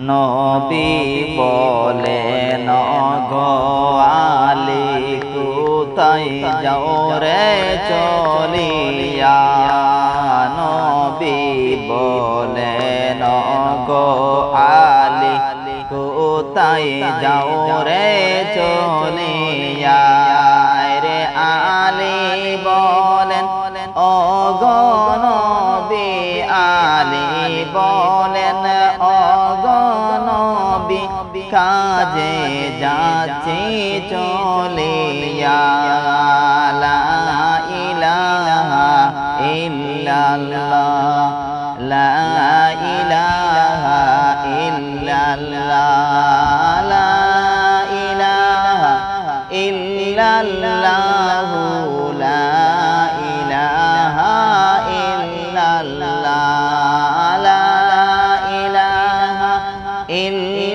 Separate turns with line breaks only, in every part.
নবী বলে নগোয়ালি কোথায় যাও রে চলিয়া? নবী বলে নগোয়ালি কোথায় যাও রে চলিয়া? রে আলী বলেন কাজে যাচ্ছে চলে ইলাহা ইল্লাল্লাহ। লা ইলাহা ইল্লাল্লাহ।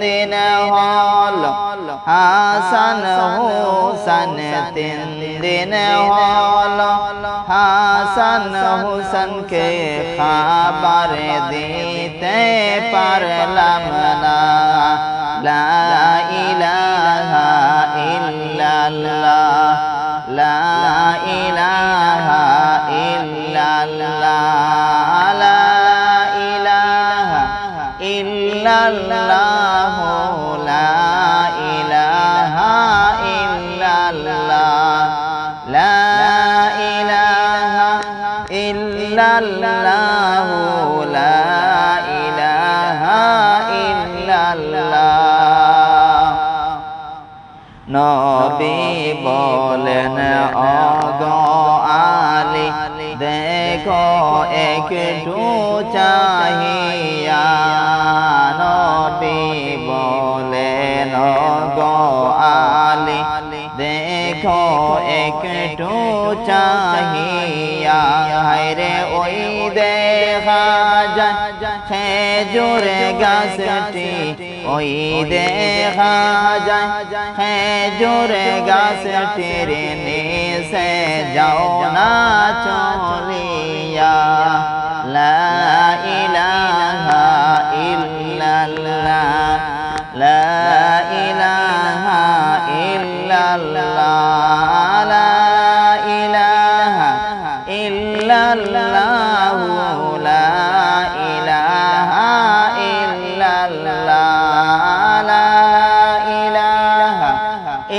दिन हॉल। हासन हुसन तीन दिन हॉल। हासन हुसन के खबर दीते पर लमना নবী বলেন, অগ আলী, দেখো একটু চাহিয়া নবী বলেন, অগ আলী, দেখো একটু চাহিয়া, হায়রে ওই দেখা যায় খেজুর গাছটি ওই দেখা যায় খেজুর গাছটির নিচে যাও না চলিয়া লা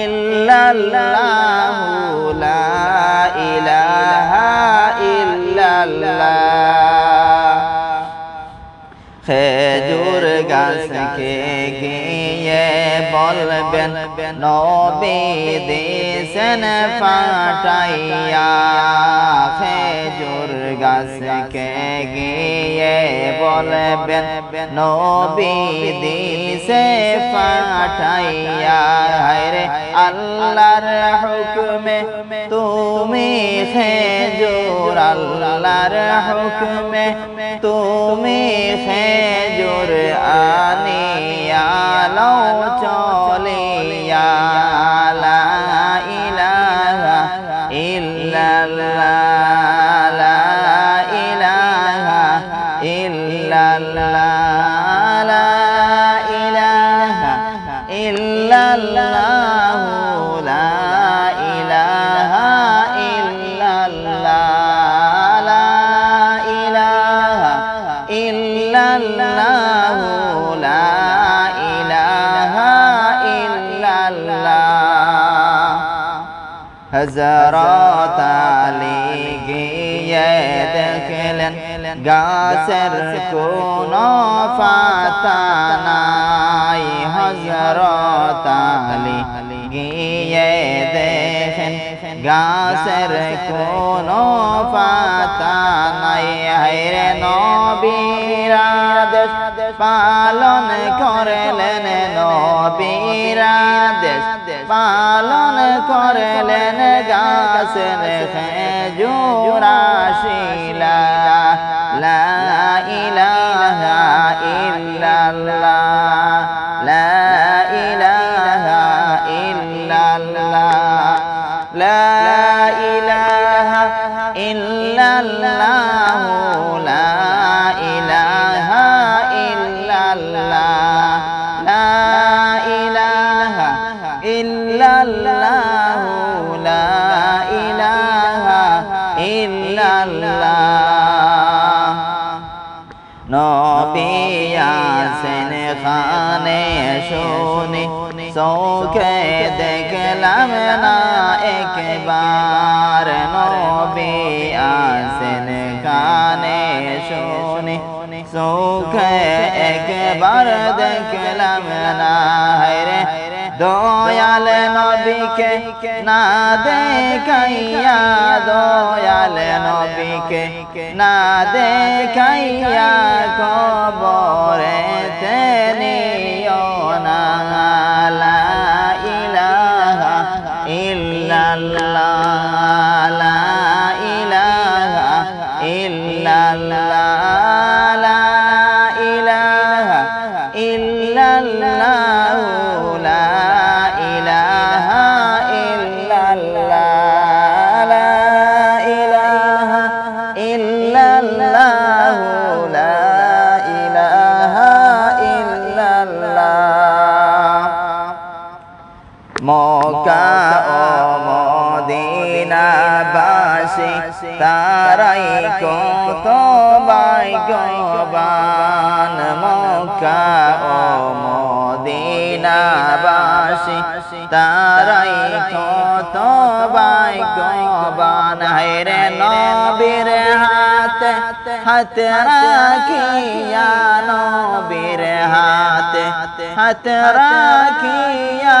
ইল্লাল্লাহ লা ইলাহা ইল্লাল্লাহ খেজুর গাছকে গিয়ে বলবেন, নবী দিয়েছেন ফাটাইয়া খেজুর গাছকে গিয়ে বলবেন, নবী দিছে ফাটাইয়া রে আল্লাহর হুকমে তুমি খেজুর আল্লাহর হুকমে তুমি খেজুর আনিয়া লও হজরত আলী গিয়ে দেখলেন গাছের কোন পাতা নাই হজরত আলী গিয়ে দেখেন গাছের কোন পাতা নাই হায়রে নবীরা দেশ পালন করলেন নবীরা দেশ পালন করলেন গাছের খেজুরাশিলা লা ইলাহা ইল্লাল্লাহ লা ইলাহা ইল্লাল্লাহ লা শুনি চোখে দেখলাম না একবার নবী আসেন কানে শুনি চোখে একবার দেখলাম না রে দয়াল নবীকে না দেখাইয়া দয়াল নবীকে না দেখাইয়া মদিনাবাসী তারাই কত ভাগ্যবান মক্কা ও মদিনাবাসী, তারাই কত ভাগ্যবান। হেরে নবীর হাতে হাতে রাখিয়া নবীর হাতে হাতে রাখিয়া